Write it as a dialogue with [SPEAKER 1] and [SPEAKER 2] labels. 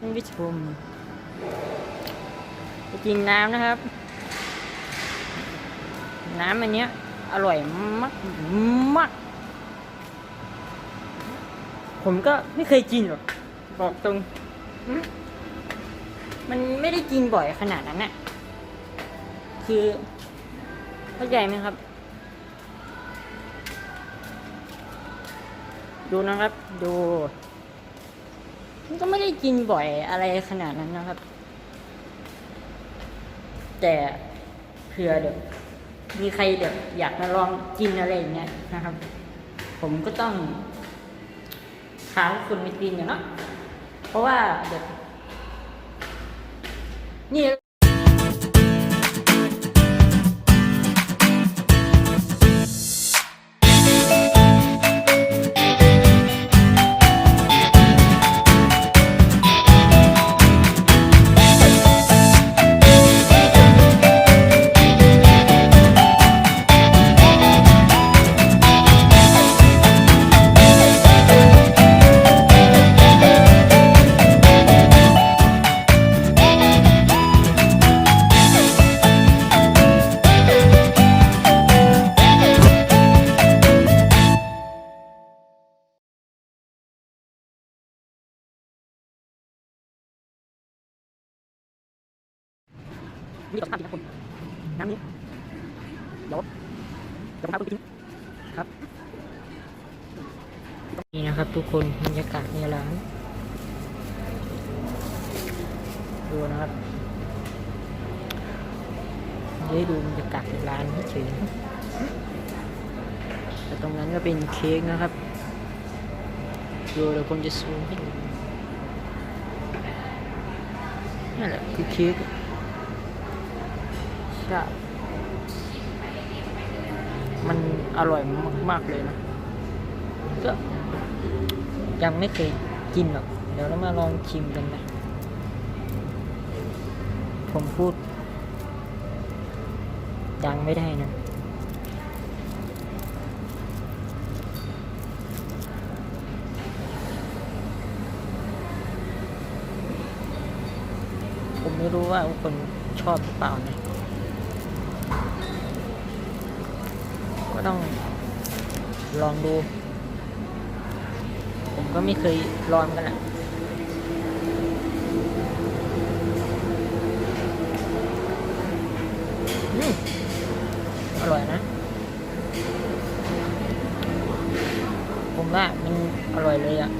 [SPEAKER 1] ท่านผู้ชมไปกินน้ำนะครับ น้ำอันเนี้ย อร่อยมากมากผมก็ไม่เคยกินหรอกบอกตรง มันไม่ได้กินบ่อยขนาดนั้นน่ะ คือเข้าใจไหมครับ ดูนะครับ ดู มันก็ไม่ได้กินบ่อยอะไรขนาดนั้นนะครับ แต่เผื่อเดี๋ยวมีใครเดี๋ยวอยากมาลองกินอะไรอย่างเงี้ยนะครับ ผมก็ต้องพาทุกคนไปกินอย่างเนาะเพราะว่าเดี๋ยวนี่ นี่กับภาพดีนะคุณน้ำนี้เดี๋ยวเดี๋ยวผมพาคุณไปกินครับนี่นะครับ ทุกคนบรรยากาศในร้านดูนะครับได้ดูบรรยากาศในร้านเฉยแต่ตรงนั้นก็เป็นเค้กนะครับดูเดี๋ยวผมจะซูมให้ดูนั่นแหละคือเค้ก ใช่มันอร่อยมาก ๆ เลยนะ ก็ยังไม่เคยกินหรอก เดี๋ยวเรามาลองชิมกันนะ ผมพูด ดังไม่ได้นะผมไม่รู้ว่าคนชอบหรือเปล่านะ ก็ต้องลองดู ผมก็ไม่เคยลองกันอะอืมอร่อยนะ ผมว่ามันอร่อยเลยอะ